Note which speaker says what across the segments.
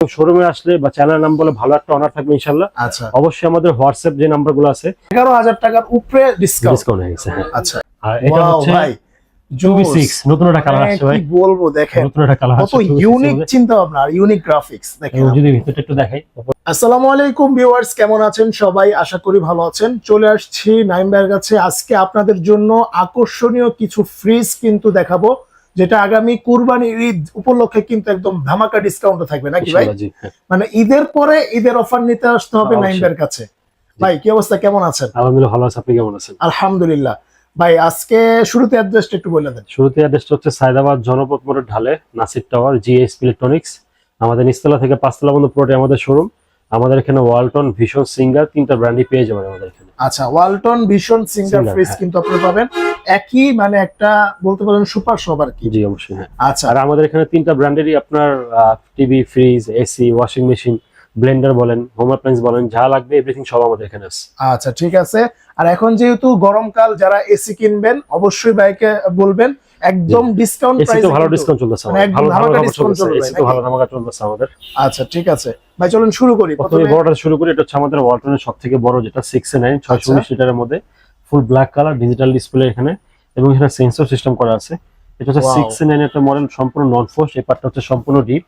Speaker 1: শোরুমে আসলে বা চ্যানেল নাম বলে ভালো একটা অনার থাকবে ইনশাল্লাহ
Speaker 2: আচ্ছা।
Speaker 1: অবশ্যই আমাদের হোয়াটসঅ্যাপ যে নাম্বারগুলো আছে
Speaker 2: এগারো হাজার টাকার উপরে ডিসকাউন্ট
Speaker 1: ডিসকাউন্ট হয়ে গেছে হ্যাঁ।
Speaker 2: আচ্ছা।
Speaker 1: আর এটা হচ্ছে
Speaker 2: ভাই।
Speaker 1: নতুন একটা কালার
Speaker 2: মানে
Speaker 1: আসছে ভাই।
Speaker 2: বলব দেখেন।
Speaker 1: নতুন একটা কালার
Speaker 2: কত ইউনিক চিন্তা আর ইউনিক গ্রাফিক্স দেখেন
Speaker 1: যদি ভিতরটা একটু দেখাই
Speaker 2: আসসালামু আলাইকুম ভিউয়ার্স কেমন আছেন? সবাই আশা করি ভালো আছেন। চলে আসছি নাইম ভাইয়ের কাছে। আজকে আপনাদের জন্য আকর্ষণীয় কিছু ফ্রিজ কিন্তু দেখাবো। যেটা আগামী কুরবানির ঈদ উপলক্ষে কিন্তু একদম ধামাকা ডিসকাউন্টে থাকবে নাকি ভাই?
Speaker 1: হ্যাঁ।
Speaker 2: মানে ঈদের পরে ঈদের অফার নিতে আসতে হবে
Speaker 1: অবশ্যই।
Speaker 2: নাইম ভাইয়ের কাছে ভাই কি অবস্থা? কেমন আছেন?
Speaker 1: আলহামদুলিল্লাহ ভালো আছে। আপনি কেমন আছেন?
Speaker 2: আলহামদুলিল্লাহ। ভাই আজকে শুরুতে অ্যাড্রেসটা একটু বলে দেন।
Speaker 1: শুরুতে অ্যাড্রেসটা হচ্ছে সায়দাবাদ জনপথ মোড়ের ঢালে নাসির টাওয়ার জিএস ইলেকট্রনিক্স। আমাদের নিচতলা থেকে পাঁচতলা পর্যন্ত পুরোটাই আমাদের শোরুম আমাদের এখানে ওয়ালটন ভীষণ সিঙ্গার তিনটা ব্র্যান্ডই পেয়ে যাবেন আমাদের এখানে।
Speaker 2: আচ্ছা ওয়ালটন ভীষণ সিঙ্গার ফ্রিজ
Speaker 1: হ্যাঁ।
Speaker 2: কিন্তু আপনারা পাবেন। একই মানে একটা বলতে পারেন সুপার শপ আর কি।
Speaker 1: জি অবশ্যই হ্যাঁ।
Speaker 2: আচ্ছা।
Speaker 1: আর আমাদের এখানে তিনটা ব্র্যান্ডেরই আপনার TV fridge AC washing machine blender বলেন হোম অ্যাপ্লায়েন্স বলেন যা লাগবে এভরিথিং সব আমাদের এখানে আছে।
Speaker 2: আচ্ছা ঠিক আছে। আর এখন যেহেতু গরমকাল যারা এসি কিনবেন অবশ্যই বাইকে বলবেন একদম ডিসকাউন্ট
Speaker 1: তো ভালো ডিসকাউন্ট চলতেছে
Speaker 2: মানে
Speaker 1: ভালো ভালো
Speaker 2: চলবে,
Speaker 1: এসি তো ভালো ধামাকা চলতেছে আমাদের।
Speaker 2: আচ্ছা ঠিক আছে। ভাই চলুন শুরু করি।
Speaker 1: প্রথমে বড়টা শুরু করি। এটা হচ্ছে আমাদের ওয়ালটনের সব থেকে বড় যেটা সিক্স এ নাইন ছয়শো উনিশ লিটারের মধ্যে full black colour digital display এখানে। এবং এখানে সেন্সর সিস্টেম করা আছে। এটা হচ্ছে
Speaker 2: Wow.
Speaker 1: সিক্স এ নাইন একটা মডেল সম্পূর্ণ নন ফোর্স এই পার্টটা হচ্ছে সম্পূর্ণ ডিপ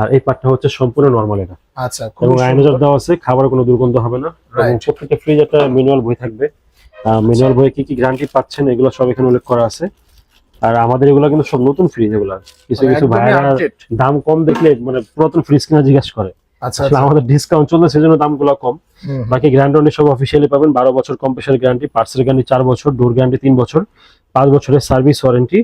Speaker 1: আর এই পার্টটা হচ্ছে সম্পূর্ণ নর্মাল এটা।
Speaker 2: আচ্ছা
Speaker 1: এবং। দেওয়া আছে খাবারের কোনো দুর্গন্ধ হবে না। এবং প্রত্যেকটা ফ্রিজ একটা ম্যানুয়াল বই থাকবে। ম্যানুয়াল বইয়ে কি কি গ্যারান্টি পাচ্ছেন এগুলো সব এখানে উল্লেখ করা আছে। আর আমাদের এগুলো কিন্তু সব নতুন ফ্রিজ এগুলো। কিছু কিছু ভাইরা দাম কম দেখলে মানে পুরাতন ফ্রিজ কিনা জিজ্ঞাসা করে।
Speaker 2: আচ্ছা আচ্ছা।
Speaker 1: আমাদের ডিসকাউন্ট চলছে সেজন্য দামগুলো কম বাকি গ্যারান্টি সব অফিসিয়ালি পাবেন। বারো বছর কম্প্রেসার গ্যারান্টি পার্সেল গ্যারান্টি চার বছর ডোর গ্যারান্টি তিন বছর পাঁচ বছরের সার্ভিস ওয়ারেন্টি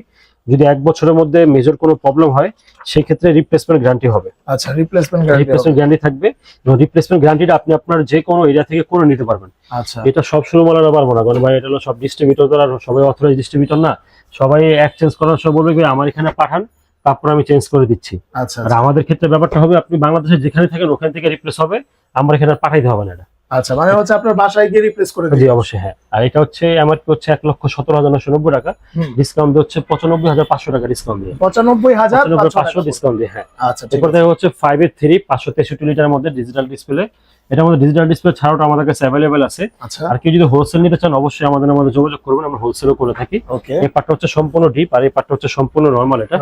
Speaker 1: যদি এক বছরের মধ্যে মেজর কোনো প্রবলেম হয় সেই ক্ষেত্রে রিপ্লেসমেন্ট গ্যারান্টি হবে।
Speaker 2: আচ্ছা রিপ্লেসমেন্ট গ্যারান্টি
Speaker 1: রিপ্লেসমেন্ট গ্যারান্টি থাকবে। এবং রিপ্লেসমেন্ট গ্যারান্টিটা আপনি আপনার যে কোনো এরিয়া থেকে করে নিতে পারবেন।
Speaker 2: আচ্ছা।
Speaker 1: এটা সব শুরু মালারা পারব না কারণ ভাই এটা হলো সব ডিস্ট্রিবিউটর আর সবাই অথরাইজ ডিস্ট্রিবিউটর না। সবাই এক্সচেঞ্জ করার সব বলবে আমার এখানে পাঠান তারপর আমি চেঞ্জ করে দিচ্ছি।
Speaker 2: আচ্ছা
Speaker 1: আর আমাদের ক্ষেত্রে ব্যাপারটা হবে আপনি বাংলাদেশে যেখানে থাকেন ওখান থেকে রিপ্লেস হবে আমরা এখানে পাঠাইতে হবে না এটা।
Speaker 2: আচ্ছা মানে হচ্ছে আপনার বাসায় গিয়ে রিপ্লেস করে
Speaker 1: জি অবশ্যই হ্যাঁ। আর এটা হচ্ছে আমার হচ্ছে এক লক্ষ সতেরো হাজার নশো নব্বই টাকা। ডিসকাউন্ট হচ্ছে পঁচানব্বই হাজার পাঁচশো টাকা ডিসকাউন্ট দিয়ে।
Speaker 2: পঁচানব্বই হাজার পাঁচশো।
Speaker 1: ডিসকাউন্ট দিয়ে হ্যাঁ।
Speaker 2: আচ্ছা
Speaker 1: এরপর হচ্ছে ফাইভ এর থ্রি পাঁচশো তেষট্টি লিটারের মধ্যে ডিজিটাল ডিসপ্লে এটার মধ্যে ডিজিটাল ডিসপ্লে ছাড়াও আমাদের কাছে অ্যাভেলেবেল আছে।
Speaker 2: আচ্ছা।
Speaker 1: আর কেউ যদি হোলসেল নিতে চান অবশ্যই আমাদের আমাদের যোগাযোগ করবেন আমরা হোলসেলও করে থাকি। এই পার্টটা হচ্ছে সম্পূর্ণ ডিপ আর এই পার্টটা হচ্ছে সম্পূর্ণ নর্মাল এটা।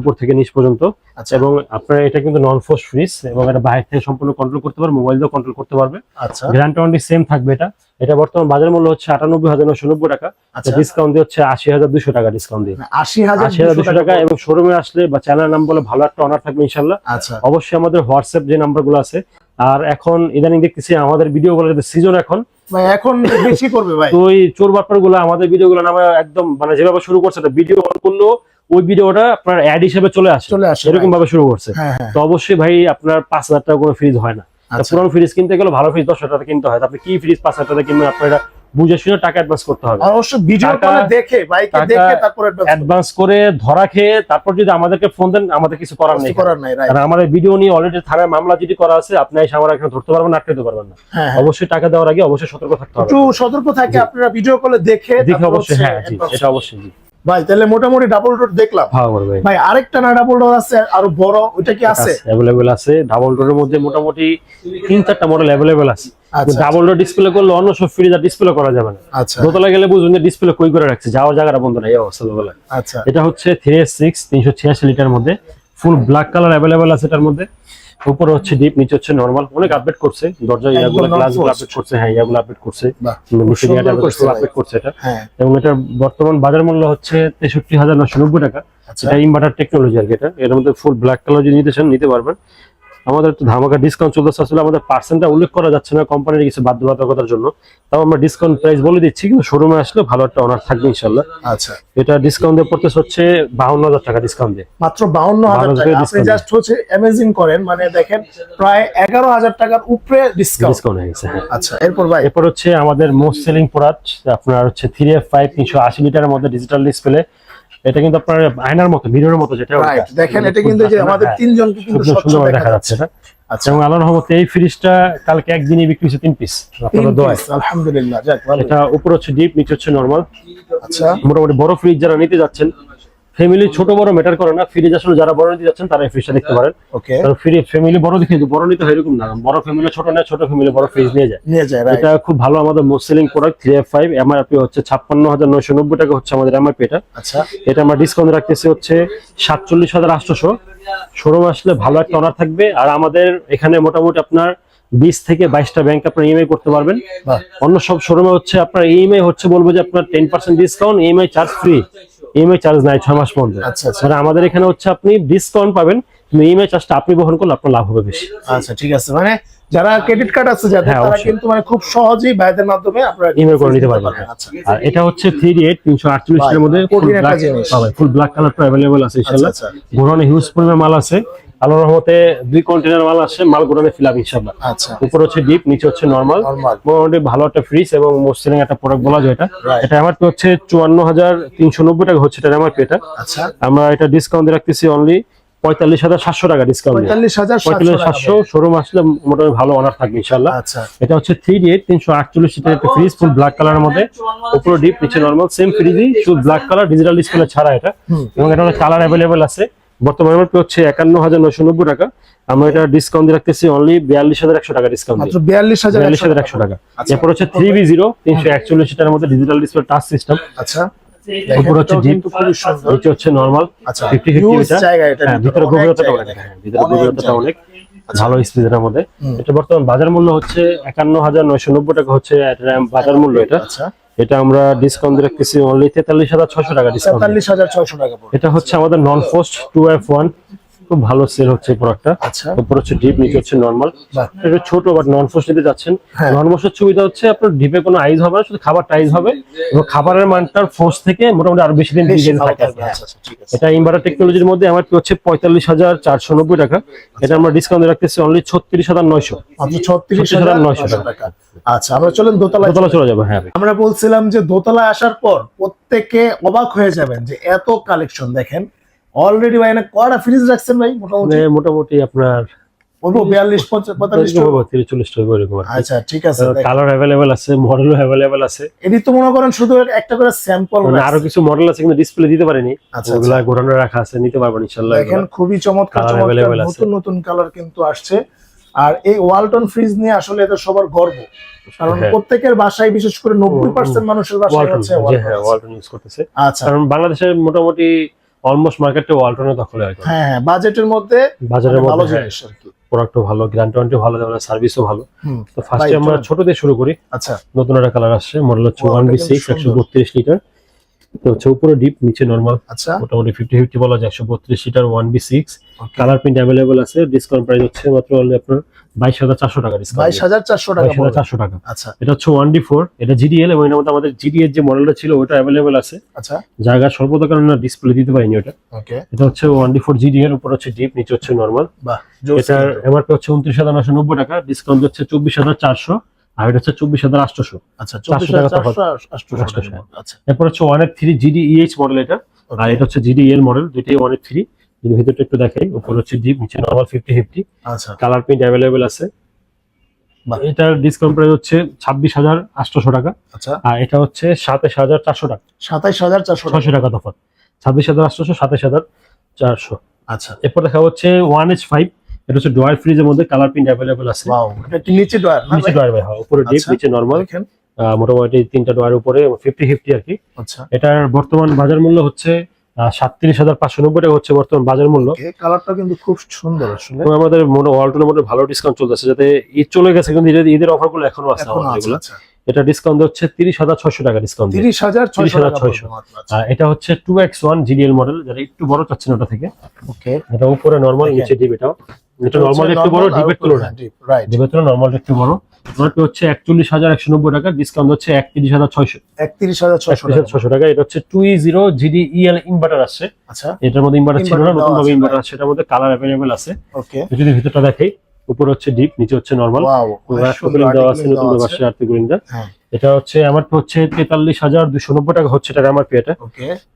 Speaker 1: উপর থেকে নিচ পর্যন্ত।
Speaker 2: আচ্ছা।
Speaker 1: এবং আপনার এটা কিন্তু নন ফোর্স ফ্রিজ এবং এটা বাইরে থেকে সম্পূর্ণ কন্ট্রোল করতে পারবে মোবাইল দিয়েও কন্ট্রোল করতে পারবে।
Speaker 2: আচ্ছা।
Speaker 1: গ্যারান্টি ওয়ারেন্টি সেম থাকবে এটা। এটা বর্তমান বাজার মূল্য হচ্ছে আটানব্বই হাজার নশো নব্বই টাকা।
Speaker 2: আচ্ছা।
Speaker 1: ডিসকাউন্ট দিয়ে হচ্ছে আশি হাজার দুশো টাকা ডিসকাউন্ট দিয়ে।
Speaker 2: আশি হাজার
Speaker 1: আশি হাজার দুশো টাকা এবং শোরুমে আসলে বা চ্যানেল নাম বলে ভালো একটা অনার থাকবে ইনশাল্লাহ
Speaker 2: আচ্ছা।
Speaker 1: অবশ্যই আমাদের হোয়াটসঅ্যাপ যে নাম্বারগুলো আছে আর এখন ইদানিং দেখতেছি আমাদের ভিডিও গুলো সিজন এখন
Speaker 2: ভাই এখন বেশি করবে ভাই।
Speaker 1: তো ওই চোর বাটপারগুলো আমাদের ভিডিও গুলো একদম মানে যেভাবে শুরু করছে ভিডিও অন ওই ভিডিওটা আপনার অ্যাড হিসেবে চলে আসে।
Speaker 2: চলে আসে
Speaker 1: এরকম ভাবে শুরু করছে।
Speaker 2: হ্যাঁ হ্যাঁ।
Speaker 1: তো অবশ্যই ভাই আপনার পাঁচ হাজার টাকা কোনো ফ্রিজ হয় না। তা
Speaker 2: আচ্ছা।
Speaker 1: পুরনো ফ্রিজ কিনতে গেলে ভালো ফ্রিজ দশ হাজার টাকা কিনতে হয়। আপনি কি ফ্রিজ পাঁচ হাজার টাকা কিনবেন? আপনার বুঝে শুনে টাকা অ্যাডভান্স করতে হবে।
Speaker 2: অবশ্য ভিডিও কলে দেখে বাইকে দেখে তারপর
Speaker 1: অ্যাডভান্স করে ধরা খেয়ে তারপর যদি আমাদেরকে ফোন দেন আমাদের কিছু করার নেই।
Speaker 2: করার নাই
Speaker 1: কারণ আমাদের ভিডিও নিয়ে অলরেডি থানায় মামলা যদি করা আছে আপনি এসে আমার এখানে ধরতে পারবেন পারবেন না।
Speaker 2: হ্যাঁ হ্যাঁ।
Speaker 1: অবশ্যই টাকা দেওয়ার আগে অবশ্যই সতর্ক থাকতে হবে।
Speaker 2: একটু সতর্ক থাকে আপনারা ভিডিও কলে দেখে
Speaker 1: দেখে অবশ্যই হ্যাঁ জি এটা অবশ্যই জি।
Speaker 2: ভাই তাহলে মোটামুটি ডাবল ডোর দেখলাম।
Speaker 1: করবে
Speaker 2: ভাই। আরেকটা না ডাবল ডোর আছে আরও বড় ওইটা কি আছে?
Speaker 1: অ্যাভেলেবেল আছে। ডাবল ডোরের মধ্যে মোটামুটি তিন চারটা মডেল অ্যাভেলেবেল আছে। ডাবল ডোর ডিসপ্লে করলে অন্য সব ফ্রিজ আর ডিসপ্লে করা যাবে না।
Speaker 2: আচ্ছা।
Speaker 1: দোতলা গেলে বুঝুন যে ডিসপ্লে কই করে রাখছে যাওয়ার জায়গাটা বন্ধ নাই এই অবস্থা দোতলা
Speaker 2: আচ্ছা।
Speaker 1: এটা হচ্ছে থ্রি এস সিক্স তিনশো ছিয়াশি লিটার মধ্যে ফুল ব্ল্যাক কালার অ্যাভেলেবেল আছে এটার মধ্যে। উপরে হচ্ছে ডিপ নিচে হচ্ছে নর্মাল অনেক আপডেট করছে দরজা ইয়াগুলো
Speaker 2: গ্লাসগুলো
Speaker 1: আপডেট করছে হ্যাঁ ইয়াগুলো আপডেট করছে। আপডেট করছে এটা।
Speaker 2: হ্যাঁ।
Speaker 1: এবং এটার বর্তমান বাজার মূল্য হচ্ছে তেষট্টি হাজার নশো নব্বই টাকা।
Speaker 2: আচ্ছা।
Speaker 1: এটা ইনভার্টার টেকনোলজি আর কি এটা। এর মধ্যে ফুল ব্ল্যাক কালার যদি নিতে চান নিতে পারবেন। আমাদের একটু ধামাকা ডিসকাউন্ট চলতেছে। আসলে আমাদের পার্সেন্টটা উল্লেখ করা যাচ্ছে না কোম্পানির কিছু বাধ্যবাধকতার জন্য। তাও আমরা ডিসকাউন্ট প্রাইস বলে দিচ্ছি কিন্তু শোরুমে আসলে ভালো একটা অনার থাকবে ইনশাল্লাহ
Speaker 2: আচ্ছা।
Speaker 1: এটা ডিসকাউন্ট দিয়ে পড়তেছে হচ্ছে বাউন্ন হাজার টাকা ডিসকাউন্ট দিয়ে।
Speaker 2: মাত্র বাউন্ন হাজার টাকা। আপনি জাস্ট হচ্ছে অ্যামেজিং করেন মানে দেখেন প্রায় এগারো হাজার টাকার উপরে ডিসকাউন্ট
Speaker 1: ডিসকাউন্ট হয়ে গেছে হ্যাঁ।
Speaker 2: আচ্ছা এরপর ভাই।
Speaker 1: এরপর হচ্ছে আমাদের মোস্ট সেলিং প্রোডাক্ট আপনার হচ্ছে থ্রি এফ ফাইভ তিনশো আশি লিটারের মধ্যে ডিজিটাল ডিসপ্লে এটা কিন্তু আপনার আয়নার মতো মিররের মতো যেটা
Speaker 2: দেখেন এটা কিন্তু যে আমাদের
Speaker 1: হ্যাঁ,
Speaker 2: তিনজনকে কিন্তু
Speaker 1: সুন্দর
Speaker 2: দেখা যাচ্ছে।
Speaker 1: এটা
Speaker 2: আচ্ছা
Speaker 1: এবং আল্লাহর রহমতে এই ফ্রিজটা কালকে একদিনই বিক্রি হচ্ছে তিন পিস
Speaker 2: তিন
Speaker 1: আপনাদের দোয়ায়।
Speaker 2: আলহামদুলিল্লাহ
Speaker 1: এটা উপর হচ্ছে ডিপ নিচে হচ্ছে নরমাল
Speaker 2: আচ্ছা।
Speaker 1: মোটামুটি বড় ফ্রিজ যারা নিতে যাচ্ছেন ফ্যামিলি ছোট বড় ম্যাটার করে না। ফ্রিজ আসলে যারা বড় নিতে যাচ্ছেন তারা ফ্রিজটা দেখতে পারেন।
Speaker 2: ওকে
Speaker 1: কারণ ফ্রি ফ্যামিলি বড় দেখে বড় নিতে হয় এরকম না। বড় ফ্যামিলি ছোট নেয় ছোট ফ্যামিলি বড় ফ্রিজ নিয়ে যায়।
Speaker 2: নিয়ে যায়
Speaker 1: এটা খুব ভালো আমাদের most selling product three F five MRP হচ্ছে ছাপ্পান্ন হাজার নয়শো নব্বই টাকা হচ্ছে আমাদের এমআরপি এটা।
Speaker 2: আচ্ছা।
Speaker 1: এটা আমরা ডিসকাউন্ট রাখতেছি হচ্ছে সাতচল্লিশ হাজার আটশোশো। শোরুম আসলে ভালো একটা অনার থাকবে। আর আমাদের এখানে মোটামুটি আপনার বিশ থেকে বাইশটা ব্যাংক আপনার ইএমআই করতে পারবেন। অন্য সব শোরুমে হচ্ছে আপনার ইএমআই হচ্ছে বলব যে আপনার ten percent discount EMI charge free EMI charge নাই ছয় মাস পর্যন্ত।
Speaker 2: আচ্ছা আচ্ছা।
Speaker 1: মানে আমাদের এখানে হচ্ছে আপনি ডিসকাউন্ট পাবেন কিন্তু ইএমআই চার্জটা আপনি বহন করলে আপনার লাভ হবে বেশি।
Speaker 2: আচ্ছা ঠিক আছে। মানে যারা ক্রেডিট কার্ড আছে যাদের
Speaker 1: হ্যাঁ,
Speaker 2: তারা কিন্তু মানে খুব সহজেই ভাইদের মাধ্যমে আপনারা
Speaker 1: ইমেল করে নিতে পারবেন।
Speaker 2: আচ্ছা
Speaker 1: আর এটা হচ্ছে থ্রি এইট তিনশো আটচল্লিশ
Speaker 2: ভাই,
Speaker 1: এর মধ্যে ফুল ব্ল্যাক কালারটা অ্যাভেলেবল আছে ইনশাআল্লাহ। হিউজ পরিমাণ মাল আছে। আল্লাহর রহমতে দুই কন্টেনার মাল আসছে মাল গোডাউনে ফিল আপ ইনশাল্লাহ
Speaker 2: আচ্ছা।
Speaker 1: উপর হচ্ছে ডিপ নিচে হচ্ছে নর্মাল মোটামুটি ভালো একটা ফ্রিজ এবং মোস্ট একটা প্রোডাক্ট বলা যায় এটা. এটা এমআরপি হচ্ছে চুয়ান্ন হাজার তিনশো নব্বই টাকা হচ্ছে এটা আমার এটা
Speaker 2: আচ্ছা।
Speaker 1: আমরা এটা ডিসকাউন্ট রাখতেছি অনলি পঁয়তাল্লিশ হাজার সাতশো টাকা ডিসকাউন্ট
Speaker 2: পঁয়তাল্লিশ হাজার
Speaker 1: পঁয়তাল্লিশ সাতশো শোরুম আসলে মোটামুটি ভালো অনার থাকবে ইনশাল্লাহ
Speaker 2: আচ্ছা।
Speaker 1: এটা হচ্ছে থ্রি এইট তিনশো আটচল্লিশ লিটার একটা ফ্রিজ ফুল ব্ল্যাক কালারের মধ্যে। উপরে ডিপ নিচে নর্মাল সেম ফ্রিজই শুধু ব্ল্যাক কালার ডিজিটাল ডিসপ্লে ছাড়া এটা। এবং এটা কালার অ্যাভেলেবেল আছে। বর্তমানে আমার হচ্ছে একান্ন হাজার নয়শো নব্বই টাকা। আমরা এটা ডিসকাউন্ট দিয়ে রাখতেছি অনলি বিয়াল্লিশ হাজার একশো টাকা ডিসকাউন্ট
Speaker 2: বিয়াল্লিশ হাজার
Speaker 1: বিয়াল্লিশ হাজার একশো টাকা।
Speaker 2: আচ্ছা।
Speaker 1: এরপর হচ্ছে থ্রি বি জিরো তিনশো একচল্লিশ লিটারের মধ্যে ডিজিটাল ডিসপ্লে টাচ সিস্টেম
Speaker 2: আচ্ছা।
Speaker 1: উপর হচ্ছে জিপ নিচে হচ্ছে নর্মাল
Speaker 2: আচ্ছা।
Speaker 1: ফিফটি ফিফটি
Speaker 2: জায়গা এটা
Speaker 1: হ্যাঁ ভিতরে গভীরতাটা অনেক ভিতরে গভীরতাটা অনেক ভালো স্পিডের মধ্যে। এটা বর্তমান বাজার মূল্য হচ্ছে একান্ন হাজার নয়শো নব্বই টাকা হচ্ছে বাজার মূল্য এটা।
Speaker 2: আচ্ছা।
Speaker 1: এটা আমরা ডিসকাউন্ট দিয়ে রাখতেছি অনলি তেতাল্লিশ হাজার ছশো টাকা ডিসকাউন্ট
Speaker 2: তেতাল্লিশ হাজার ছয়শো টাকা
Speaker 1: এটা হচ্ছে আমাদের non post two F one খুব ভালো সেল হচ্ছে প্রোডাক্টটা
Speaker 2: আচ্ছা।
Speaker 1: উপর হচ্ছে ডিপ নিচে হচ্ছে নর্মাল এটা ছোট বাট নন পোস্ট নিতে যাচ্ছেন।
Speaker 2: হ্যাঁ।
Speaker 1: নন পোস্টের সুবিধা হচ্ছে আপনার ডিপে কোনো আইস হবে না শুধু খাবার টাইজ হবে। এবং খাবারের মানটার ফোর্স থেকে মোটামুটি আরও বেশি দিন।
Speaker 2: আচ্ছা আচ্ছা
Speaker 1: এটা ইনভার্টার টেকনোলজির মধ্যে আমার কি হচ্ছে পঁয়তাল্লিশ হাজার চারশো নব্বই টাকা। এটা আমরা ডিসকাউন্ট রাখতেছি অনলি ছত্রিশ হাজার নয়শো।
Speaker 2: ছত্রিশ
Speaker 1: 36,900
Speaker 2: হাজার নয়শো টাকা। আচ্ছা আমরা চলেন দোতলায়
Speaker 1: দোতলা চলে যাবে হ্যাঁ।
Speaker 2: আমরা বলছিলাম যে দোতলা আসার পর প্রত্যেকে অবাক হয়ে যাবেন যে এত কালেকশন দেখেন। অলরেডি ভাই কয়টা ফ্রিজ রাখছেন ভাই মোটামুটি?
Speaker 1: মোটামুটি আপনার
Speaker 2: বলব বিয়াল্লিশ পঁয়তাল্লিশ
Speaker 1: চল্লিশ টাকা এরকম আর
Speaker 2: আচ্ছা ঠিক আছে
Speaker 1: কালার অ্যাভেলেবেল আছে মডেলও অ্যাভেলেবেল আছে।
Speaker 2: এটি তো মনে করেন শুধু একটা করে স্যাম্পল
Speaker 1: মানে আরও কিছু মডেল আছে কিন্তু ডিসপ্লে দিতে পারিনি।
Speaker 2: আচ্ছা,
Speaker 1: ওগুলা গোডাউনে রাখা আছে নিতে পারবেন ইনশাল্লাহ
Speaker 2: দেখেন খুবই চমৎকার চমৎকার। নতুন নতুন কালার কিন্তু আসছে। আর এই ওয়ালটন ফ্রিজ নিয়ে আসলে এটা সবার গর্ব। কারণ
Speaker 1: হ্যাঁ।
Speaker 2: প্রত্যেকের বাসায় বিশেষ করে নব্বই পার্সেন্ট মানুষের বাসায়
Speaker 1: ওয়ালটন
Speaker 2: হচ্ছে ওয়ালটন
Speaker 1: হ্যাঁ
Speaker 2: আছে।
Speaker 1: ওয়ালটন ইউজ করতেছে।
Speaker 2: আচ্ছা।
Speaker 1: কারণ বাংলাদেশের মোটামুটি অলমোস্ট মার্কেটে ওয়ালটনের দখলে আর
Speaker 2: হ্যাঁ হ্যাঁ বাজেটের মধ্যে
Speaker 1: বাজারের
Speaker 2: ভালো জিনিস আর কি।
Speaker 1: প্রোডাক্টও ভালো গ্যারান্টি ভালো দেওয়া সার্ভিসও ভালো। তো ফার্স্টে আমরা ছোট দিয়ে শুরু করি।
Speaker 2: আচ্ছা।
Speaker 1: নতুন একটা কালার আসছে মডেল হচ্ছে ওয়ান বি সিক্স একশো বত্রিশ লিটার তো হচ্ছে উপরে ডিপ নিচে নর্মাল
Speaker 2: আচ্ছা।
Speaker 1: মোটামুটি ফিফটি ফিফটি বলা যায় একশো বত্রিশ litre one B six colour print available আছে ডিসকাউন্ট প্রাইস হচ্ছে মাত্র only আপনার বাইশ হাজার চারশো টাকা
Speaker 2: বাইশ হাজার চারশো টাকা
Speaker 1: চারশো টাকা।
Speaker 2: আচ্ছা।
Speaker 1: এটা হচ্ছে ওয়ান ডি ফোর এটা জিডিএল এবং মধ্যে আমাদের জিডিএর যে মডেলটা ছিল ওটা অ্যাভেলেবেল আছে।
Speaker 2: আচ্ছা।
Speaker 1: জায়গা স্বল্পতার কারণে ডিসপ্লে দিতে পারিনি ওটা।
Speaker 2: ওকে।
Speaker 1: এটা হচ্ছে ওয়ান ডি ফোর জিডিএর উপর হচ্ছে ডিপ নিচে হচ্ছে নর্মাল
Speaker 2: বাহ
Speaker 1: এটার এমআরপি হচ্ছে উনত্রিশ হাজার নশো নব্বই টাকা ডিসকাউন্ট হচ্ছে চব্বিশ হাজার চারশো আর এটা হচ্ছে চব্বিশ হাজার আটশোশো।
Speaker 2: আচ্ছা চব্বিশ হাজার
Speaker 1: আটশোশো।
Speaker 2: আচ্ছা।
Speaker 1: এরপর হচ্ছে ওয়ানের থ্রি জিডি ইএইচ মডেল এটা আর এটা হচ্ছে জিডিএল মডেল যেটি ওয়ানের থ্রি যদি ভিতরটা একটু দেখাই উপর হচ্ছে ডিপ নিচে নর্মাল ফিফটি ফিফটি
Speaker 2: আচ্ছা।
Speaker 1: কালার প্রিন্ট অ্যাভেলেবেল আছে। এটার ডিসকাউন্ট প্রাইস হচ্ছে ছাব্বিশ হাজার আটশোশো টাকা।
Speaker 2: আচ্ছা।
Speaker 1: আর এটা হচ্ছে সাতাশ হাজার চারশো টাকা।
Speaker 2: সাতাইশ হাজার চারশো টাকা
Speaker 1: ছশো টাকা তফাৎ। ছাব্বিশ হাজার আটশোশো সাতাশ হাজার চারশো।
Speaker 2: আচ্ছা।
Speaker 1: এরপর দেখা হচ্ছে ওয়ান এইচ ফাইভ এটা হচ্ছে ডয়ার ফ্রিজের মধ্যে কালার প্রিন্ট অ্যাভেলেবেল আছে।
Speaker 2: নিচে ডয়ার
Speaker 1: নিচে? ডয়ার ভাই হয় উপরে ডিপ
Speaker 2: আচ্ছা।
Speaker 1: নিচে নর্মাল মোটামুটি তিনটা ডয়ার উপরে ফিফটি ফিফটি আর কি।
Speaker 2: আচ্ছা।
Speaker 1: এটার বর্তমান বাজার মূল্য হচ্ছে সাতত্রিশ হাজার পাঁচশো নব্বই টাকা হচ্ছে বর্তমান বাজার মূল্য।
Speaker 2: কালারটা কিন্তু খুব সুন্দর আসলে।
Speaker 1: আমাদের মনে ওয়ালটনের মধ্যে ভালো ডিসকাউন্ট চলতেছে যাতে ঈদ চলে গেছে কিন্তু ঈদের- অফারগুলো এখনও আছে আমাদের
Speaker 2: আচ্ছা।
Speaker 1: এটা ডিসকাউন্ট হচ্ছে তিরিশ হাজার ছয়শো টাকা ডিসকাউন্ট
Speaker 2: তিরিশ হাজার ছয়শো
Speaker 1: 30,600
Speaker 2: টাকা পড়বে মাত্র, আচ্ছা।
Speaker 1: আর এটা হচ্ছে two X one GDL model যেটা একটু বড় চাচ্ছেন ওটা থেকে।
Speaker 2: ওকে
Speaker 1: এটা উপরে নর্মাল নিচে ডিপ এটাও এটা নর্মাল একটু বড় ডিপের তুলনায়। ডিপের তুলনায় নর্মাল একটু বড়। ওটা হচ্ছে একচল্লিশ হাজার একশো নব্বই টাকা ডিসকাউন্ট হচ্ছে
Speaker 2: একত্রিশ হাজার ছয়শো।
Speaker 1: একত্রিশ হাজার ছয়শো টাকা। এটা হচ্ছে two zero GD EL inverter আছে।
Speaker 2: আচ্ছা।
Speaker 1: এটার মধ্যে ইনভার্টার ছিল না নতুন ভাবে ইনভার্টার আছে এটার মধ্যে কালার অ্যাভেলেবেল আছে।
Speaker 2: ওকে
Speaker 1: যদি ভিতরটা দেখাই উপরে হচ্ছে ডিপ নিচে হচ্ছে নরমাল
Speaker 2: ওয়াও
Speaker 1: দেওয়া আছে নতুন এটা হচ্ছে আমার হচ্ছে তেতাল্লিশ হাজার দুশো নব্বই টাকা হচ্ছে এটা আমার এটা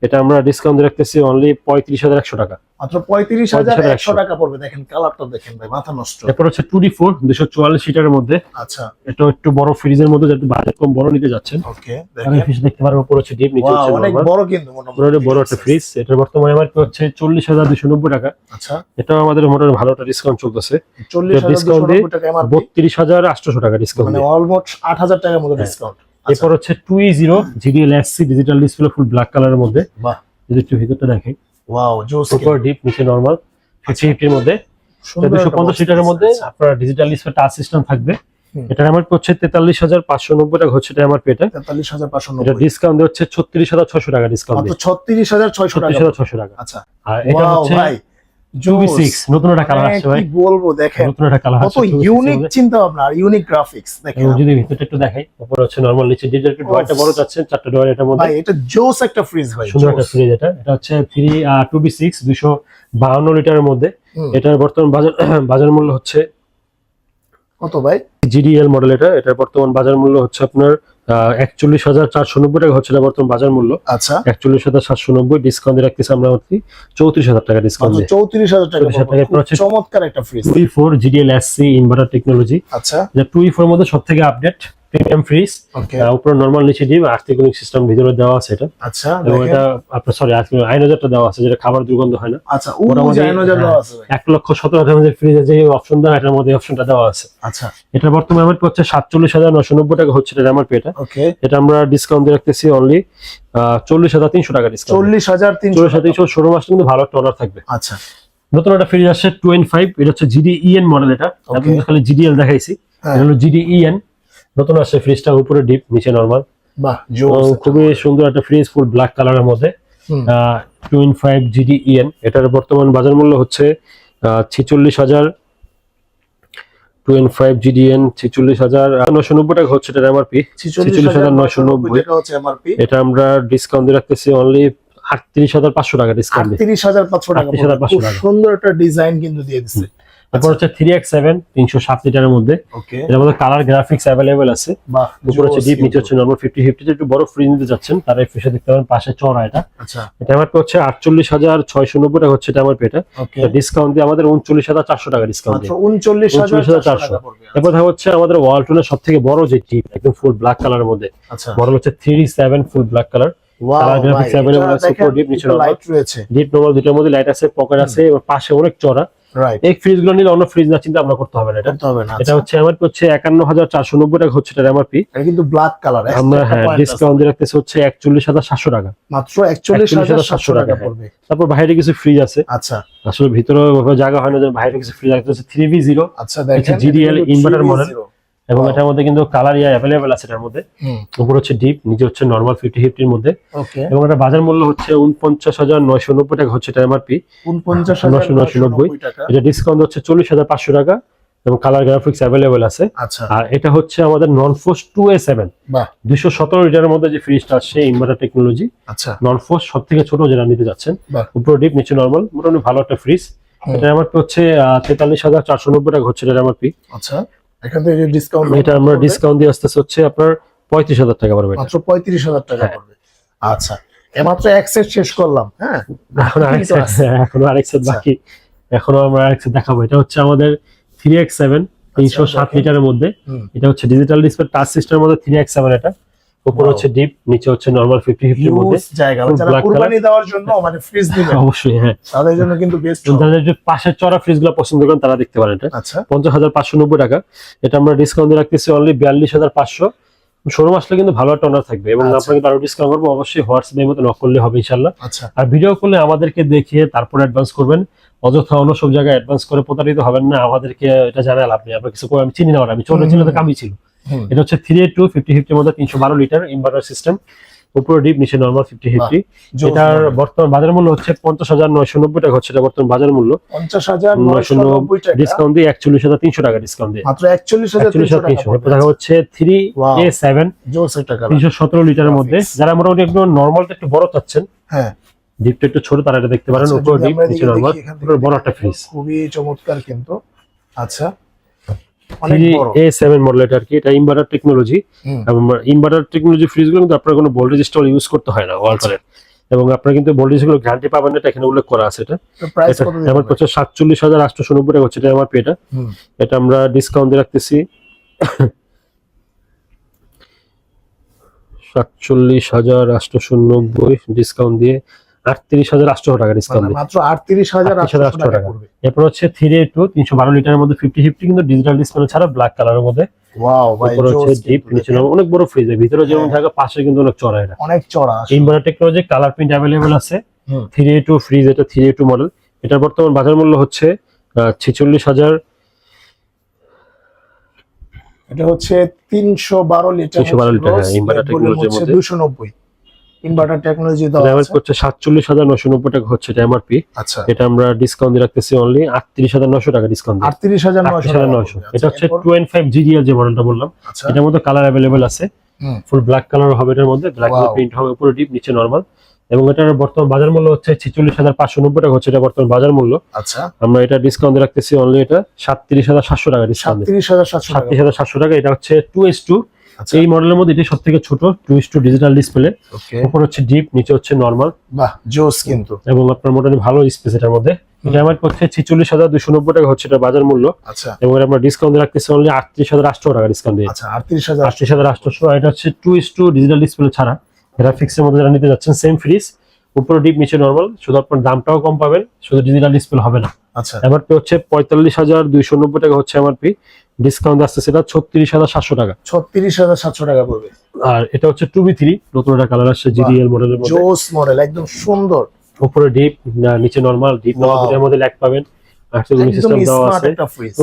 Speaker 1: এটা আমরা ডিসকাউন্ট রাখতেছি অনলি পঁয়ত্রিশ হাজার একশো টাকা।
Speaker 2: মাত্র পঁয়ত্রিশ হাজার একশো টাকা পড়বে। দেখেন কালারটা দেখেন ভাই মাথা নষ্ট।
Speaker 1: এরপর হচ্ছে টু ডি ফোর দুশো চুয়াল্লিশ সিটারের মধ্যে।
Speaker 2: আচ্ছা।
Speaker 1: এটা একটু বড় ফ্রিজের মধ্যে যাতে বাজেট কম বড় নিতে যাচ্ছেন।
Speaker 2: ওকে
Speaker 1: আমি
Speaker 2: দেখেন।
Speaker 1: ফ্রিজ দেখতে পারব উপর হচ্ছে ডিপ নিচে হচ্ছে
Speaker 2: অনেক বড় কিন্তু মোটামুটি
Speaker 1: বড় একটা ফ্রিজ এটার বর্তমানে আমার হচ্ছে চল্লিশ হাজার দুশো নব্বই টাকা।
Speaker 2: আচ্ছা।
Speaker 1: এটাও আমাদের মোটামুটি ভালো একটা ডিসকাউন্ট চলতেছে।
Speaker 2: চল্লিশ
Speaker 1: দিয়ে
Speaker 2: টাকা
Speaker 1: বত্রিশ হাজার আটশোশো টাকা ডিসকাউন্ট
Speaker 2: মানে অলমোস্ট আট হাজার টাকার মতো। ডিসকাউন্ট
Speaker 1: এরপর হচ্ছে two E zero GDL SC digital display full black কালারের মধ্যে। যদি একটু ভিতরটা দেখেন।
Speaker 2: ওয়াও জোস
Speaker 1: উপর ডিপ নিচে নর্মাল ফিফটি ফিফটির মধ্যে। দুশো পঞ্চাশ লিটারের মধ্যে আপনার ডিজিটাল ডিসপ্লে টাচ সিস্টেম থাকবে। এটার আমার হচ্ছে তেতাল্লিশ হাজার পাঁচশো নব্বই টাকা হচ্ছে এটা আমার পেটে
Speaker 2: তেতাল্লিশ হাজার পাঁচশো
Speaker 1: এটা ডিসকাউন্ট হচ্ছে ছত্রিশ হাজার ছশো টাকা ডিসকাউন্ট
Speaker 2: ছত্রিশ হাজার ছয়শো টাকা।
Speaker 1: ছশো টাকা।
Speaker 2: আচ্ছা।
Speaker 1: আর এটা হচ্ছে
Speaker 2: ভাই
Speaker 1: টু বি
Speaker 2: জোস।
Speaker 1: সিক্স নতুন একটা কালার আসছে ভাই?
Speaker 2: কি বলব দেখেন
Speaker 1: নতুন একটা কালার আসছে 2V6
Speaker 2: ইউনিক
Speaker 1: মধ্যে।
Speaker 2: চিন্তা ভাবনা আর ইউনিক গ্রাফিক্স দেখেন
Speaker 1: যদি ভিতরটা একটু দেখাই উপরে হচ্ছে নর্মাল নিচে ডিজিটাল একটু ডয়ারটা বড় যাচ্ছে চারটা ডয়ার এটার মধ্যে।
Speaker 2: ভাই এটা জোস একটা ফ্রিজ ভাই
Speaker 1: সুন্দর একটা ফ্রিজ এটা। এটা হচ্ছে থ্রি টু বি সিক্স দুশো বাহান্ন লিটারের মধ্যে। এটার বর্তমান বাজার বাজার মূল্য হচ্ছে
Speaker 2: কত ভাই?
Speaker 1: জিডিএল মডেল এটা। এটার বর্তমান বাজার মূল্য হচ্ছে আপনার একচল্লিশ হাজার চারশো নব্বই টাকা হচ্ছে না বর্তমান বাজার মূল্য।
Speaker 2: আচ্ছা।
Speaker 1: একচল্লিশ হাজার সাতশো নব্বই ডিসকাউন্ট রাখতেছি আমরা হচ্ছে চৌত্রিশ হাজার টাকা ডিসকাউন্ট
Speaker 2: চৌত্রিশ হাজার টাকা
Speaker 1: 34,000
Speaker 2: পড়বে।
Speaker 1: টাকা
Speaker 2: খুব
Speaker 1: হচ্ছে-
Speaker 2: চমৎকার একটা fridge
Speaker 1: two E four GDL SC inverter technology
Speaker 2: আচ্ছা।
Speaker 1: টুই ফোর মধ্যে সব থেকে আপডেট প্রিমিয়াম ফ্রিজ উপরে নর্মাল নিচে ডিম আর্থিকুলিক সিস্টেম ভিতরে দেওয়া আছে এটা।
Speaker 2: আচ্ছা
Speaker 1: এবং। এটা আপনার সরি আইনজারটা দেওয়া আছে যেটা খাবার দুর্গন্ধ হয় না।
Speaker 2: আচ্ছা জানো জানো
Speaker 1: হ্যাঁ।
Speaker 2: আছে
Speaker 1: এক লক্ষ সতেরো হাজার মধ্যে ফ্রিজে যে অপশন দেওয়া এটার মধ্যে অপশনটা দেওয়া আছে।
Speaker 2: আচ্ছা।
Speaker 1: এটা বর্তমানে আমার হচ্ছে সাতচল্লিশ হাজার নশো নব্বই টাকা হচ্ছে এটা আমার পেটা
Speaker 2: ওকে
Speaker 1: এটা আমরা ডিসকাউন্ট দিয়ে রাখতেছি অনলি চল্লিশ হাজার তিনশো টাকা ডিসকাউন্ট
Speaker 2: চল্লিশ হাজার তিনশো
Speaker 1: চল্লিশ হাজার তিনশো ষোলো মাস কিন্তু ভালো একটা অর্ডার থাকবে।
Speaker 2: আচ্ছা।
Speaker 1: নতুন একটা ফ্রিজ আসছে টোয়েন্টি ফাইভ এটা হচ্ছে জিডি ইএন মডেল এটা। আমি খালি জিডিএল দেখাইছি।
Speaker 2: হ্যাঁ।
Speaker 1: এটা হলো জিডি ইএন নতুন আসছে ফ্রিজটা উপরে ডিপ নিচে নর্মাল খুবই সুন্দর একটা ফ্রিজ ফুল ব্ল্যাক কালারের মধ্যে।
Speaker 2: হুম।
Speaker 1: ফাইভ জিডি ইএন এটার বর্তমান বাজার মূল্য হচ্ছে ছেচল্লিশ হাজার। ফাইভ জিডিএন ছেচল্লিশ হাজার নশো নব্বই টাকা হচ্ছে এটার এমআরপি
Speaker 2: ছিচল্লিশ হাজার নয়শো নব্বই টাকা হচ্ছে এমআরপি
Speaker 1: এটা আমরা ডিসকাউন্ট দিয়ে রাখতেছি অনলি আটত্রিশ হাজার পাঁচশো টাকা ডিসকাউন্ট
Speaker 2: আটত্রিশ হাজার পাঁচশো টাকা
Speaker 1: 38,500
Speaker 2: পড়বে। খুব
Speaker 1: টাকা।
Speaker 2: সুন্দর একটা ডিজাইন কিন্তু দিয়ে দিচ্ছে।
Speaker 1: তারপর হচ্ছে থ্রি এক্স সেভেন তিনশো সাত লিটারের মধ্যে। এটার মধ্যে কালার গ্রাফিক্স অ্যাভেলেবেল আছে।
Speaker 2: বাহ
Speaker 1: উপরে হচ্ছে ডিপ নিচে হচ্ছে নর্মাল ফিফটি ফিফটি একটু বড় ফ্রিজ নিতে যাচ্ছেন তারা এই ফ্রিজে দেখতে পারেন পাশে চড়া এটা।
Speaker 2: আচ্ছা।
Speaker 1: এটা আমার হচ্ছে আটচল্লিশ হাজার ছয়শো নব্বই টাকা হচ্ছে এটা আমার পেটা ডিসকাউন্ট দিয়ে আমাদের উনচল্লিশ হাজার চারশো টাকা ডিসকাউন্ট দিয়ে।
Speaker 2: উনচল্লিশ হাজার
Speaker 1: 39,400
Speaker 2: চারশো
Speaker 1: এরপর দেখা হচ্ছে আমাদের ওয়ালটনের সব থেকে বড় যে টিপ একদম ফুল ব্ল্যাক কালারের মধ্যে।
Speaker 2: আচ্ছা।
Speaker 1: মডেল হচ্ছে three seven full black colour আছে, নিচে
Speaker 2: লাইট রয়েছে।
Speaker 1: ডিপ নর্মাল দুটার মধ্যে লাইট আছে পকেট আছে এবং পাশে অনেক চড়া।
Speaker 2: রাইট
Speaker 1: এই ফ্রিজগুলো নিলে অন্য ফ্রিজ না চিন্তা আমরা করতে হবে না এটা।
Speaker 2: করতে হবে না
Speaker 1: এটা
Speaker 2: আচ্ছা।
Speaker 1: হচ্ছে আমার হচ্ছে টাকা হচ্ছে এটা এমআরপি
Speaker 2: এটা কিন্তু ব্ল্যাক কালার
Speaker 1: আমরা হ্যাঁ ডিসকাউন্ট দিয়ে রাখতেছি হচ্ছে একচল্লিশ হাজার সাতশো টাকা।
Speaker 2: মাত্র একচল্লিশ হাজার সাতশো
Speaker 1: 41,700
Speaker 2: টাকা পড়বে।
Speaker 1: তারপর বাইরে কিছু ফ্রিজ আছে।
Speaker 2: আচ্ছা।
Speaker 1: আসলে ভিতরে জায়গা হয় না বাইরে কিছু ফ্রিজ রাখতে হচ্ছে থ্রি ভি জিরো
Speaker 2: আচ্ছা দেখেন
Speaker 1: inverter
Speaker 2: 3V0
Speaker 1: model। এবং এটার মধ্যে কিন্তু কালার ইয়া অ্যাভেলেবেল আছে এটার মধ্যে। উপর হচ্ছে ডিপ নিচে হচ্ছে নর্মাল ফিফটি ফিফটির মধ্যে।
Speaker 2: ওকে
Speaker 1: এবং এটা বাজার মূল্য হচ্ছে উনপঞ্চাশ হাজার নয়শো নব্বই টাকা হচ্ছে এটা এমআরপি
Speaker 2: উনপঞ্চাশ
Speaker 1: নশো নশো নব্বই। এটা ডিসকাউন্ট হচ্ছে চল্লিশ হাজার পাঁচশো টাকা এবং কালার গ্রাফিক্স অ্যাভেলেবেল আছে।
Speaker 2: আচ্ছা।
Speaker 1: আর এটা হচ্ছে আমাদের non frost two A seven দুশো সতেরো লিটারের মধ্যে যে ফ্রিজটা আসছে ইনভার্টার টেকনোলজি
Speaker 2: আচ্ছা।
Speaker 1: নন ফোর্স সব থেকে ছোট যেটা নিতে যাচ্ছেন। উপরে ডিপ নিচে নর্মাল মোটামুটি ভালো একটা ফ্রিজ এটা আমার হচ্ছে তেতাল্লিশ হাজার চারশো নব্বই টাকা হচ্ছে এটা আমার পি
Speaker 2: আচ্ছা। এখান থেকে ডিসকাউন্ট
Speaker 1: এটা আমরা ডিসকাউন্ট দিয়ে আসতেছে হচ্ছে আপনার পঁয়ত্রিশ হাজার টাকা পড়বে।
Speaker 2: মাত্র পঁয়ত্রিশ হাজার টাকা
Speaker 1: হ্যাঁ।
Speaker 2: পড়বে আচ্ছা এমাত্র এক সেট শেষ করলাম হ্যাঁ
Speaker 1: এখন আরেক
Speaker 2: সেট।
Speaker 1: এখনও আরেক সেট
Speaker 2: আচ্ছা।
Speaker 1: বাকি এখনও আমরা আরেক সেট দেখাবো এটা হচ্ছে আমাদের থ্রি এক্স সেভেন তিনশো সাত
Speaker 2: দেখেন।
Speaker 1: লিটারের মধ্যে এটা হচ্ছে ডিজিটাল ডিসপ্লে টাচ সিস্টেমের মধ্যে থ্রি এক্স সেভেন এটা উপরে. হচ্ছে ডিপ নিচে হচ্ছে নর্মাল ফিফটি ফিফটির মধ্যে।
Speaker 2: জায়গা। যারা কুরবানি দেওয়ার জন্য মানে ফ্রিজ দিবেন।
Speaker 1: অবশ্যই হ্যাঁ।
Speaker 2: তাদের জন্য কিন্তু বেস্ট
Speaker 1: যারা যে পাশের চড়া ফ্রিজগুলো পছন্দ করেন তারা দেখতে পারেন এটা।
Speaker 2: আচ্ছা।
Speaker 1: পঞ্চাশ হাজার পাঁচশো নব্বই টাকা। এটা আমরা ডিসকাউন্ট দিয়ে রাখতেছি অনলি বিয়াল্লিশ হাজার পাঁচশো। শোরুম আসলে কিন্তু ভালো একটা অনার থাকবে। এবং
Speaker 2: আচ্ছা।
Speaker 1: আপনাকে আরও ডিসকাউন্ট করব অবশ্যই হোয়াটসঅ্যাপের মতো নক করলে হবে ইনশাল্লাহ
Speaker 2: আচ্ছা।
Speaker 1: আর ভিডিও করলে আমাদেরকে দেখিয়ে তারপর অ্যাডভান্স করবেন। অযথা অন্য সব জায়গায় অ্যাডভান্স করে প্রতারিত হবেন না। আমাদেরকে এটা জানাল আপনি আমরা কিছু করে আমি চিনি না আমি চলে ছিল তো কামি ছিল। এটা হচ্ছে থ্রি টু ফিফটি ফিফটির মধ্যে তিনশো বারো লিটার ইনভার্টার সিস্টেম উপরে ডিপ নিচে নর্মাল ফিফটি ফিফটি এটার বর্তমান বাজার মূল্য হচ্ছে পঞ্চাশ হাজার নয়শো নব্বই টাকা হচ্ছে এটা বর্তমান বাজার মূল্য।
Speaker 2: পঞ্চাশ হাজার
Speaker 1: নয়শো
Speaker 2: নব্বই টাকা।
Speaker 1: ডিসকাউন্ট দিয়ে একচল্লিশ হাজার তিনশো টাকা ডিসকাউন্ট দিয়ে।
Speaker 2: মাত্র একচল্লিশ হাজার তিনশো টাকা
Speaker 1: হচ্ছে থ্রি. এ সেভেন তিনশো সতেরো লিটারের মধ্যে। যারা মোটামুটি একটু নর্মালটা একটু বড় চাচ্ছেন
Speaker 2: হ্যাঁ।
Speaker 1: ডিপটা একটু ছোট তারা এটা দেখতে পারেন।
Speaker 2: আচ্ছা,
Speaker 1: উপর ডিপ নিচে নর্মাল বড় একটা ফ্রিজ
Speaker 2: খুবই চমৎকার কিন্তু। আচ্ছা।
Speaker 1: এ সেভেন মডেল এটা আর কি এটা ইনভার্টার টেকনোলজি ইনভার্টার টেকনোলজি ফ্রিজগুলো কিন্তু আপনার কোনো ভোল্টেজ স্টল ইউজ করতে হয় না ওয়ালটারের এবং আপনার কিন্তু ভোল্টেজ গ্যারান্টি পাবেন এটা এখানে উল্লেখ করা আছে এটা। আমার? পড়ছে সাতচল্লিশ হাজার আটশো নব্বই টাকা হচ্ছে এটা আমার এটা এটা আমরা ডিসকাউন্ট দিয়ে রাখতেছি। সাতচল্লিশ হাজার আটশো নব্বই ডিসকাউন্ট দিয়ে আটত্রিশ হাজার আটশো টাকা ডিসকাউন্ট
Speaker 2: মানে মাত্র আটত্রিশ হাজার
Speaker 1: 38,800
Speaker 2: আটশো টাকা।
Speaker 1: এরপর হচ্ছে থ্রি টু তিনশো বারো লিটারের মধ্যে ফিফটি ফিফটি কিন্তু ডিজিটাল ডিসপ্লে ছাড়া ব্ল্যাক কালারের মধ্যে।
Speaker 2: ওয়াও ভাই
Speaker 1: উপরে হচ্ছে
Speaker 2: জোস
Speaker 1: ডিপ
Speaker 2: কিন্তু
Speaker 1: নিচে
Speaker 2: দেখেন।
Speaker 1: অনেক বড় ফ্রিজ ভিতরে যেমন
Speaker 2: হ্যাঁ।
Speaker 1: থাকে পাশে কিন্তু অনেক চড়া এটা।
Speaker 2: অনেক চড়া
Speaker 1: inverter technology colour print available আছে। থ্রি টু ফ্রিজ এটা থ্রি টু মডেল এটার বর্তমান বাজার মূল্য হচ্ছে ছেচল্লিশ হাজার
Speaker 2: এটা হচ্ছে তিনশো বারো লিটার
Speaker 1: 312 লিটার, হ্যাঁ, মধ্যে।
Speaker 2: দুশো নব্বই। ইনভার্টার টেকনোলজি
Speaker 1: লেভেল
Speaker 2: আছে।
Speaker 1: করছে সাতচল্লিশ হাজার নশো নব্বই টাকা হচ্ছে এটা এমআরপি
Speaker 2: আচ্ছা।
Speaker 1: এটা আমরা ডিসকাউন্ট দিয়ে রাখতেছি অনলি আটত্রিশ হাজার নশো টাকা ডিসকাউন্ট
Speaker 2: আটত্রিশ হাজার নয়শো
Speaker 1: আটত্রিশ হাজার নশো এটা হচ্ছে টোয়েন্টি ফাইভ জিডিএল যে মডেলটা বললাম
Speaker 2: আচ্ছা।
Speaker 1: এটার মধ্যে কালার অ্যাভেলেবেল আছে। ফুল ব্ল্যাক কালার হবে এটার মধ্যে ব্ল্যাক. প্রিন্ট হবে উপরে ডিপ নিচে নরমাল এবং এটার বর্তমান বাজার মূল্য হচ্ছে ছেচল্লিশ হাজার পাঁচশো নব্বই টাকা হচ্ছে এটা বর্তমান বাজার মূল্য।
Speaker 2: আচ্ছা।
Speaker 1: আমরা এটা ডিসকাউন্ট দিয়ে রাখতেছি অনলি এটা সাতত্রিশ হাজার সাতশো টাকা ডিসকাউন্ট
Speaker 2: সাতত্রিশ হাজার সাতশো টাকা।
Speaker 1: এটা হচ্ছে টু এস টু এই মডেলের মধ্যে এটি সবথেকে ছোট two S two digital display উপর হচ্ছে ডিপ নিচে হচ্ছে নর্মাল
Speaker 2: বাহ জোস কিন্তু।
Speaker 1: এবং আপনার মোটামুটি ভালো স্পেস এটার মধ্যে। এটা আমার পক্ষে ছিচল্লিশ হাজার দুশো নব্বই টাকা হচ্ছে এটা বাজার মূল্য।
Speaker 2: আচ্ছা।
Speaker 1: এবং আমরা ডিসকাউন্ট রাখতেছি অনলি আটত্রিশ হাজার আটশো টাকা ডিসকাউন্ট দিয়ে।
Speaker 2: আচ্ছা আটত্রিশ হাজার।
Speaker 1: আটত্রিশ হাজার আটশো। এটা হচ্ছে two S two digital display ছাড়া। গ্রাফিক্স এর মধ্যে যারা নিতে যাচ্ছেন সেম ফ্রিজ উপরে ডিপ নিচে নর্মাল শুধু আপনার দামটাও কম পাবেন শুধু ডিজিটাল ডিসপ্লে হবে না।
Speaker 2: আচ্ছা।
Speaker 1: এমআরপি হচ্ছে পঁয়তাল্লিশ হাজার দুইশো নব্বই টাকা হচ্ছে এমআরপি ডিসকাউন্ট আসছে সেটা ছত্রিশ হাজার সাতশো টাকা।
Speaker 2: ছত্রিশ হাজার সাতশো টাকা পড়বে।
Speaker 1: আর এটা হচ্ছে টু বি থ্রি নতুন একটা কালার আসছে জিডিএল মডেলের
Speaker 2: জোস মডেল একদম সুন্দর।
Speaker 1: উপরে ডিপ নিচে নর্মাল ডিপ
Speaker 2: Wow.
Speaker 1: দুটার মধ্যে ল্যাক পাবেন। সিস্টেম দেওয়া আছে।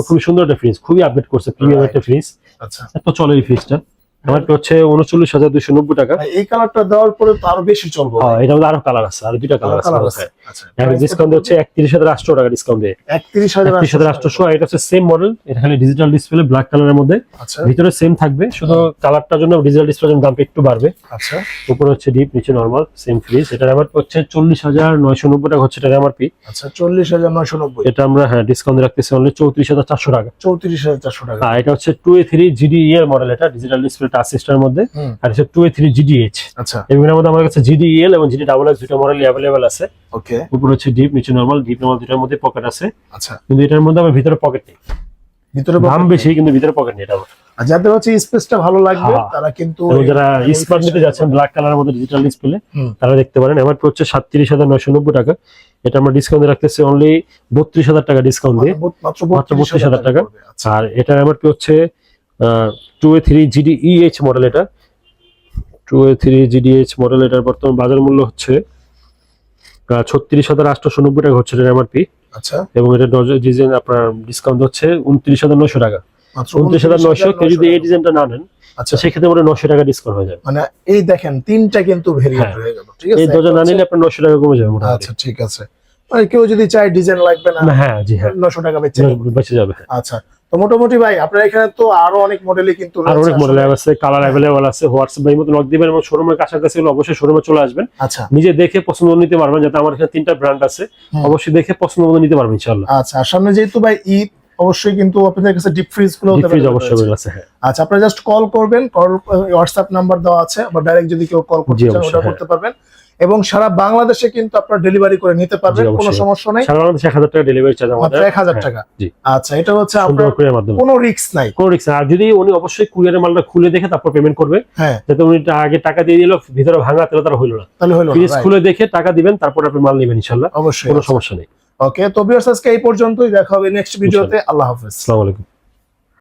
Speaker 1: খুবই সুন্দর একটা ফ্রিজ খুবই আপডেট করছে প্রিমিয়াম একটা ফ্রিজ
Speaker 2: আচ্ছা।
Speaker 1: এত চলে এই ফ্রিজটা এমআরপি হচ্ছে উনচল্লিশ হাজার দুইশো নব্বই টাকা।
Speaker 2: এই কালারটা দেওয়ার পরে তো আরও বেশি চলবে।
Speaker 1: হ্যাঁ মধ্যে আরও কালার আছে আর দুইটা কালার আছে আমার কাছে।
Speaker 2: আচ্ছা।
Speaker 1: ডিসকাউন্ট হচ্ছে একত্রিশ হাজার আটশো টাকা ডিসকাউন্ট দিয়ে
Speaker 2: একত্রিশ হাজার
Speaker 1: একত্রিশ হাজার আটশো এটা হচ্ছে সেম মডেল এটা খালি ডিজিটাল ডিসপ্লে ব্ল্যাক কালারের মধ্যে।
Speaker 2: আচ্ছা।
Speaker 1: ভিতরে সেম থাকবে শুধু কালারটার জন্য ডিজিটাল ডিসপ্লের জন্য দামটা একটু বাড়বে।
Speaker 2: আচ্ছা।
Speaker 1: উপরে হচ্ছে ডিপ নিচে নর্মাল সেম ফ্রিজ এটার এমআরপি হচ্ছে চল্লিশ হাজার নয়শো নব্বই টাকা হচ্ছে এটার এমআরপি
Speaker 2: আচ্ছা চল্লিশ হাজার নয়শো নব্বই।
Speaker 1: এটা আমরা হ্যাঁ ডিসকাউন্ট রাখতেছি অনলি চৌত্রিশ হাজার চারশো টাকা।
Speaker 2: চৌত্রিশ হাজার চারশো টাকা।
Speaker 1: আর এটা হচ্ছে টু এ থ্রি জিডি এর মডেল এটা ডিজিটাল ডিসপ্লে টাচ সিস্টেমের মধ্যে আর হচ্ছে টু এ থ্রি জিডিএইচ
Speaker 2: আচ্ছা।
Speaker 1: এগুলোর মধ্যে আমার কাছে জিডিএল এবং জিডি ডাবল এক্স দুটো মডেল অ্যাভেলেবেল আছে।
Speaker 2: ওকে
Speaker 1: উপরে হচ্ছে ডিপ নিচে নর্মাল ডিপ নর্মাল দুটার মধ্যে পকেট আছে।
Speaker 2: আচ্ছা।
Speaker 1: কিন্তু এটার মধ্যে আমার ভিতরে পকেট নেই।
Speaker 2: ভিতরে
Speaker 1: দাম বেশি কিন্তু ভিতরে পকেট নেই এটা।
Speaker 2: আর যাদের হচ্ছে স্পেসটা ভালো লাগবে
Speaker 1: হ্যাঁ।
Speaker 2: তারা কিন্তু
Speaker 1: যারা স্মার্ট নিতে যাচ্ছেন ব্ল্যাক কালারের মধ্যে ডিজিটাল ডিসপ্লে তারা দেখতে পারেন। আমার হচ্ছে সাতত্রিশ হাজার নয়শো নব্বই টাকা। এটা আমরা ডিসকাউন্ট রাখতেছি অনলি বত্রিশ হাজার টাকা ডিসকাউন্ট দিয়ে
Speaker 2: মাত্র বত্রিশ হাজার টাকা আচ্ছা।
Speaker 1: আর এটা আমার কি হচ্ছে two A three GD E H model এটা। Two A three GDH model এটার বর্তমান বাজার মূল্য হচ্ছে ছত্রিশ হাজার আটশো নব্বই টাকা হচ্ছে এটার এমআরপি
Speaker 2: আচ্ছা।
Speaker 1: এবং এটা ডিজাইন আপনার ডিসকাউন্ট হচ্ছে উনত্রিশ হাজার নশো টাকা। উনত্রিশ হাজার নয়শো কেউ যদি এই। ডিজাইনটা না নেন
Speaker 2: আচ্ছা।
Speaker 1: সেক্ষেত্রে আমরা নশো টাকা ডিসকাউন্ট হয়ে যাবে।
Speaker 2: মানে এই দেখেন তিনটা কিন্তু ভেরিয়েন্ট
Speaker 1: হ্যাঁ।
Speaker 2: হয়ে গেল ঠিক আছে?
Speaker 1: এই দরজা না নিলে আপনার নশো টাকা কমে যাবে
Speaker 2: আচ্ছা ঠিক আছে। মানে কেউ যদি চায় ডিজাইন লাগবে না
Speaker 1: হ্যাঁ জি হ্যাঁ।
Speaker 2: নশো টাকা বেচে নেবে।
Speaker 1: বেঁচে যাবে হ্যাঁ।
Speaker 2: আচ্ছা তো মোটামুটি ভাই আপনার এখানে তো আরও অনেক মডেলই কিন্তু
Speaker 1: আর অনেক মডেল আছে কালার অ্যাভেলেবল আছে হোয়াটসঅ্যাপ এই মতো নক দিবেন এবং শোরুমের কাছাকাছি হলে অবশ্যই শোরুমে চলে আসবেন।
Speaker 2: আচ্ছা।
Speaker 1: নিজে দেখে পছন্দ নিতে পারবেন যাতে আমার এখানে তিনটা ব্র্যান্ড আছে। অবশ্যই দেখে পছন্দ মতো নিতে পারবেন ইনশাআল্লাহ।
Speaker 2: আচ্ছা আর সামনে যেহেতু ভাই ঈদ অবশ্যই কিন্তু আপনাদের কাছে ডিপ ফ্রিজগুলো
Speaker 1: ডিপ ফ্রিজ অবশ্যই আছে হ্যাঁ।
Speaker 2: আচ্ছা আপনারা জাস্ট কল করবেন কল হোয়াটসঅ্যাপ নাম্বার দেওয়া আছে বা ডাইরেক্ট যদি কেউ কল করতে চান ওটা
Speaker 1: হ্যাঁ।
Speaker 2: করতে পারবেন। এবং সারা বাংলাদেশে কিন্তু আপনারা ডেলিভারি করে নিতে পারবেন কোনো সমস্যা নেই।
Speaker 1: সারা বাংলাদেশে এক হাজার টাকা ডেলিভারি চার্জ আমাদের।
Speaker 2: এক হাজার
Speaker 1: হ্যাঁ,
Speaker 2: টাকা।
Speaker 1: জি।
Speaker 2: আচ্ছা এটা হচ্ছে আপনার
Speaker 1: মাধ্যমে।
Speaker 2: কোনো রিস্ক নাই।
Speaker 1: কোনো রিস্ক আর যদি উনি অবশ্যই কুরিয়ারের মালটা খুলে দেখে তারপর পেমেন্ট করবে
Speaker 2: হ্যাঁ।
Speaker 1: যাতে উনি আগে টাকা দিয়ে দিল ভিতরে ভাঙা তাহলে তারা হইল না।
Speaker 2: তাহলে হলো
Speaker 1: ফ্রিজ খুলে দেখে টাকা দিবেন তারপর আপনি মাল নেবেন ইনশাল্লাহ
Speaker 2: অবশ্যই
Speaker 1: কোনো সমস্যা নেই।
Speaker 2: ওকে তো ভিউয়ার্স আজকে এই পর্যন্তই। দেখা হবে নেক্সট ভিডিওতে আল্লাহ হাফেজ।
Speaker 1: আসসালামু আলাইকুম।